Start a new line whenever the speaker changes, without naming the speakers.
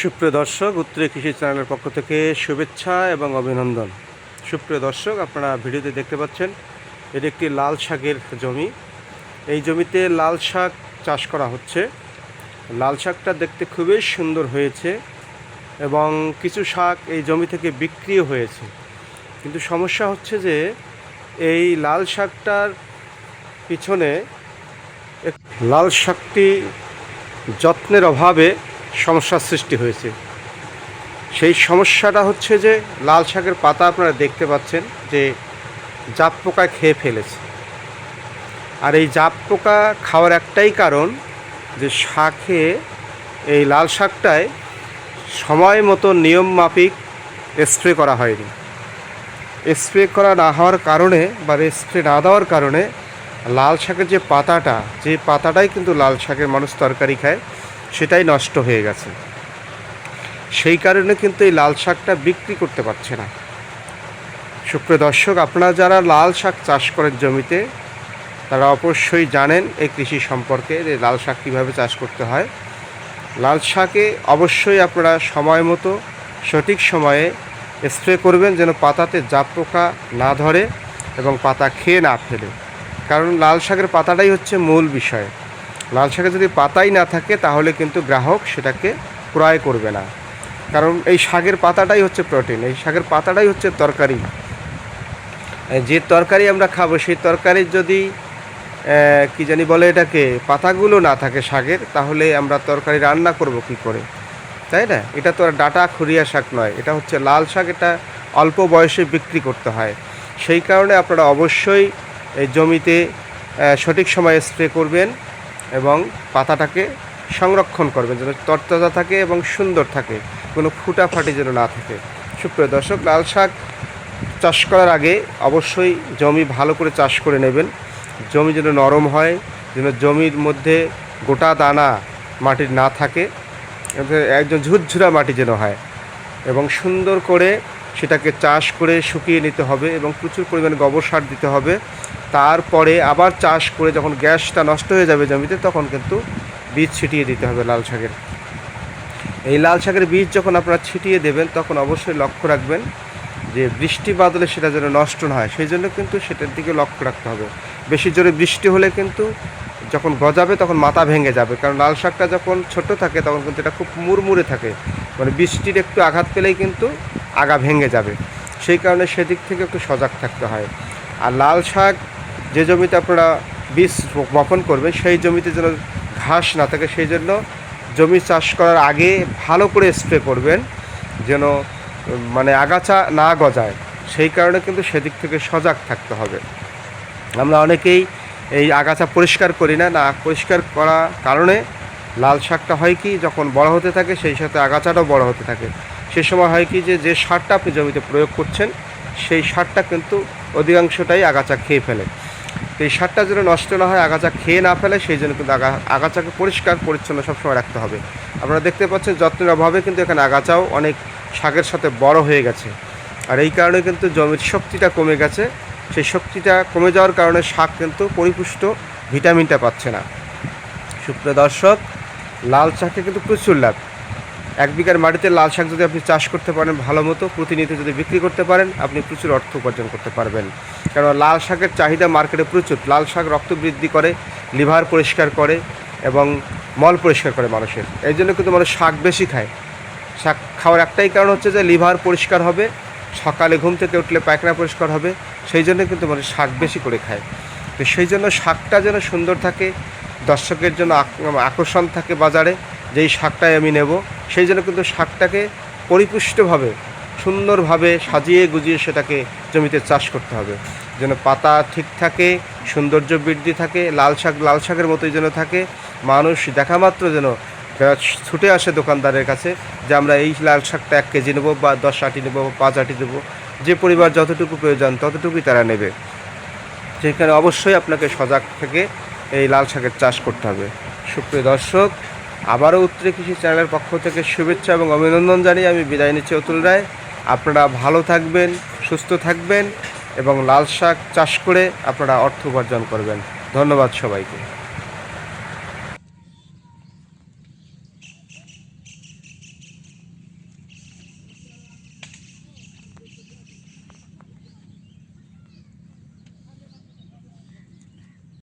সুপ্রিয় দর্শক, উত্তরে কৃষি চ্যানেলের পক্ষ থেকে শুভেচ্ছা এবং অভিনন্দন। সুপ্রিয় দর্শক, আপনারা ভিডিওতে দেখতে পাচ্ছেন, এটি একটি লাল শাকের জমি। এই জমিতে লাল শাক চাষ করা হচ্ছে। লাল শাকটা দেখতে খুবই সুন্দর হয়েছে এবং কিছু শাক এই জমি থেকে বিক্রিও হয়েছে। কিন্তু সমস্যা হচ্ছে যে, এই লাল শাকটার পিছনে লাল শাকটি যত্নের অভাবে সমস্যার সৃষ্টি হয়েছে। সেই সমস্যাটা হচ্ছে যে, লাল শাকের পাতা আপনারা দেখতে পাচ্ছেন যে, জাপ পোকায় খেয়ে ফেলেছে। আর এই জাপ পোকা খাওয়ার একটাই কারণ যে, শাকে এই লাল শাকটায় সময় মতো নিয়ম মাফিক স্প্রে করা হয়নি। স্প্রে করা না হওয়ার কারণে বা স্প্রে না দেওয়ার কারণে লাল শাকের যে পাতাটা, যে পাতাটাই কিন্তু লাল শাকের মানুষ তরকারি খায় সেটাই নষ্ট হয়ে গেছে। সেই কারণে কিন্তু এই লাল শাকটা বিক্রি করতে পারছে না। সুপ্রিয় দর্শক, আপনারা যারা লাল শাক চাষ করেন জমিতে, তারা অবশ্যই জানেন এই কৃষি সম্পর্কে যে লাল শাক কীভাবে চাষ করতে হয়। লাল শাকে অবশ্যই আপনারা সময় মতো, সঠিক সময়ে স্প্রে করবেন যেন পাতাতে জাপ পোকা না ধরে এবং পাতা খেয়ে না ফেলে। কারণ লাল শাকের পাতাটাই হচ্ছে মূল বিষয়। লাল শাকে যদি পাতাই না থাকে, তাহলে কিন্তু গ্রাহক সেটাকে ক্রয় করবে না। কারণ এই শাকের পাতাটাই হচ্ছে প্রোটিন, এই শাকের পাতাটাই হচ্ছে তরকারি। যে তরকারি আমরা খাব, সেই তরকারির যদি কি জানি বলে এটাকে, পাতাগুলো না থাকে শাকের, তাহলে আমরা তরকারি রান্না করব কি করে? তাই না? এটা তো আর ডাটা খুরিয়া শাক নয়, এটা হচ্ছে লাল শাক, এটা অল্প বয়সে বিক্রি করতে হয়। সেই কারণে আপনারা অবশ্যই জমিতে সঠিক সময়ে স্প্রে করবেন। এবং পাতাটাকে সংরক্ষণ করবেন যেন তরতাজা থাকে এবং সুন্দর থাকে, কোনো ফুটাফাটি যেন না থাকে। সুপ্রিয় দর্শক, লাল শাক চাষ করার আগে অবশ্যই জমি ভালো করে চাষ করে নেবেন। জমি যেন নরম হয়, যেন জমির মধ্যে গোটা দানা মাটির না থাকে একজন ঝুরঝুরা মাটি যেন হয় এবং সুন্দর করে সেটাকে চাষ করে শুকিয়ে নিতে হবে এবং প্রচুর পরিমাণে গোবর সার দিতে হবে। তারপরে আবার চাষ করে যখন গ্যাসটা নষ্ট হয়ে যাবে জমিতে, তখন কিন্তু বীজ ছিটিয়ে দিতে হবে লাল শাকের। এই লাল শাকের বীজ যখন আপনারা ছিটিয়ে দেবেন, তখন অবশ্যই লক্ষ্য রাখবেন যে বৃষ্টি বাদলে সেটা যেন নষ্ট না হয়। সেই জন্য কিন্তু সেটার দিকে লক্ষ্য রাখতে হবে। বেশি জোরে বৃষ্টি হলে কিন্তু যখন গজাবে, তখন মাথা ভেঙে যাবে। কারণ লাল শাকটা যখন ছোট থাকে, তখন কিন্তু এটা খুব মুড়মুড়ে থাকে। মানে বৃষ্টির একটু আঘাত পেলেই কিন্তু আগা ভেঙে যাবে। সেই কারণে সেদিক থেকে একটু সজাগ থাকতে হয়। আর লাল শাক যে জমিতে আপনারা বীজ বপন করবেন, সেই জমিতে যেন ঘাস না থাকে, সেই জন্য জমি চাষ করার আগে ভালো করে স্প্রে করবেন, যেন মানে আগাছা না গজায়। সেই কারণে কিন্তু সেদিক থেকে সজাগ থাকতে হবে। আমরা অনেকেই এই আগাছা পরিষ্কার করি না। না, পরিষ্কার করা কারণে লাল শাকটা হয় কি, যখন বড় হতে থাকে, সেই সাথে আগাছাটাও বড় হতে থাকে। সে সময় হয় কি যে যে সারটা আপনি জমিতে প্রয়োগ করছেন, সেই সারটা কিন্তু অধিকাংশটাই আগাছা খেয়ে ফেলে। তো এই সারটা যেন নষ্ট না হয়, আগাছা খেয়ে না ফেলে, সেই জন্য কিন্তু আগা আগাছাকে পরিষ্কার, পরিচ্ছন্ন সবসময় রাখতে হবে। আপনারা দেখতে পাচ্ছেন যত্নের অভাবে কিন্তু এখানে আগাছাও অনেক শাকের সাথে বড় হয়ে গেছে। আর এই কারণে কিন্তু জমির শক্তিটা কমে গেছে। সেই শক্তিটা কমে যাওয়ার কারণে শাক কিন্তু পরিপুষ্ট ভিটামিনটা পাচ্ছে না। সুপ্রিয় দর্শক, লাল শাকে কিন্তু প্রচুর লাভ। এক বিঘার মাটিতে লাল শাক যদি আপনি চাষ করতে পারেন ভালো মতো, প্রতিনিয়ত যদি বিক্রি করতে পারেন, আপনি প্রচুর অর্থ উপার্জন করতে পারবেন। কারণ লাল শাকের চাহিদা মার্কেটে প্রচুর। লাল শাক রক্ত বৃদ্ধি করে, লিভার পরিষ্কার করে এবং মল পরিষ্কার করে মানুষের। এই জন্য কিন্তু মানুষ শাক বেশি খায়। শাক খাওয়ার একটাই কারণ হচ্ছে যে লিভার পরিষ্কার হবে, সকালে ঘুম থেকে উঠলে পায়খানা পরিষ্কার হবে, সেই জন্য কিন্তু মানুষ শাক বেশি করে খায়। তো সেই জন্য শাকটা যেন সুন্দর থাকে, দর্শকের জন্য আকর্ষণ থাকে বাজারে যে এই শাকটাই আমি নেব, সেই জন্য কিন্তু শাকটাকে পরিপুষ্টভাবে, সুন্দরভাবে সাজিয়ে গুজিয়ে সেটাকে জমিতে চাষ করতে হবে। যেন পাতা ঠিক থাকে, সৌন্দর্য বৃদ্ধি থাকে, লাল শাক, লাল শাকের মতোই যেন থাকে, মানুষ দেখা মাত্র যেন ছুটে আসে দোকানদারের কাছে যে আমরা এই লাল শাকটা এক কেজি নেব বা দশ আটি নেব বা পাঁচ আটি নেব। যে পরিবার যতটুকু প্রয়োজন ততটুকুই তারা নেবে। সেখানে অবশ্যই আপনাকে সজাগ থেকে এই লাল শাকের চাষ করতে হবে। সুপ্রিয় দর্শক আবারও উত্তরে কৃষি চ্যানেলের পক্ষ থেকে শুভেচ্ছা এবং অভিনন্দন জানিয়ে আমি বিদায় নিচ্ছি অতুল রায়। আপনারা ভালো থাকবেন, সুস্থ থাকবেন এবং লাল শাক চাষ করে আপনারা অর্থ উপার্জন করবেন। ধন্যবাদ সবাইকে।